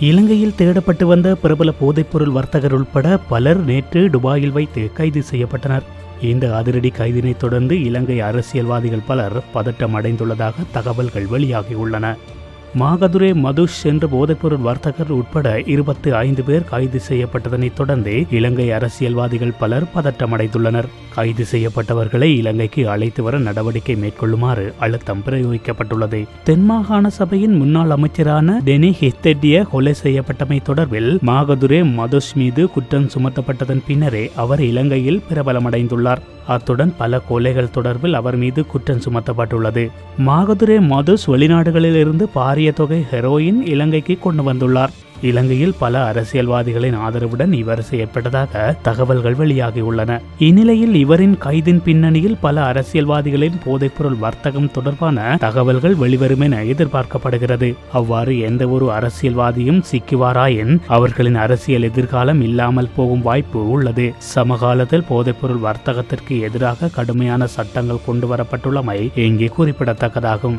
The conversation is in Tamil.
இலங்கையில் தேடப்பட்டு வந்த பிரபல போதைப்பொருள் வர்த்தகர் உட்பட பலர் நேற்று துபாயில் வைத்து கைது செய்யப்பட்டனர். இந்த அதிரடி கைதினை தொடர்ந்து இலங்கை அரசியல்வாதிகள் பலர் பதட்டம் அடைந்துள்ளதாக தகவல்கள் வெளியாகியுள்ளன. மாகதுரே மதுஷ் என்ற போதைப்பொருள் வர்த்தகர் உட்பட இருபத்தி ஐந்து பேர் கைது செய்யப்பட்டதனைத் தொடர்ந்து இலங்கை அரசியல்வாதிகள் பலர் பதட்டமடைந்துள்ளனர். கைது செய்யப்பட்டவர்களை இலங்கைக்கு அழைத்து வர நடவடிக்கை மேற்கொள்ளுமாறு அழுத்தம் பிரயோகிக்கப்பட்டுள்ளது. தென்மாகாண சபையின் முன்னாள் அமைச்சரான டெனி ஹித்தெட்டிய கொலை செய்யப்பட்டமை தொடர்பில் மாகதுரே மதுஷ் மீது குற்றம் சுமத்தப்பட்டதன் பின்னரே அவர் இலங்கையில் பிரபலமடைந்துள்ளார். அத்துடன் பல கொலைகள் தொடர்பில் அவர் மீது குற்றம் சுமத்தப்பட்டுள்ளது. மாகதுரே மதுஸ் வெளிநாடுகளிலிருந்து பாரிய தொகை ஹெரோயின் இலங்கைக்கு கொண்டு வந்துள்ளார். இலங்கையில் பல அரசியல்வாதிகளின் ஆதரவுடன் இவர் செயற்பட்டதாக தகவல்கள் வெளியாகியுள்ளன. இந்நிலையில் இவரின் கைதின் பின்னணியில் பல அரசியல்வாதிகளின் போதைப்பொருள் வர்த்தகம் தொடர்பான தகவல்கள் வெளிவரும் என எதிர்பார்க்கப்படுகிறது. அவ்வாறு எந்த ஒரு அரசியல்வாதியும் சிக்குவாராயின் அவர்களின் அரசியல் எதிர்காலம் இல்லாமல் போகும் வாய்ப்பு உள்ளது. சமகாலத்தில் போதைப்பொருள் வர்த்தகத்திற்கு எதிராக கடுமையான சட்டங்கள் கொண்டு வரப்பட்டுள்ளமை இங்கே குறிப்பிடத்தக்கதாகும்.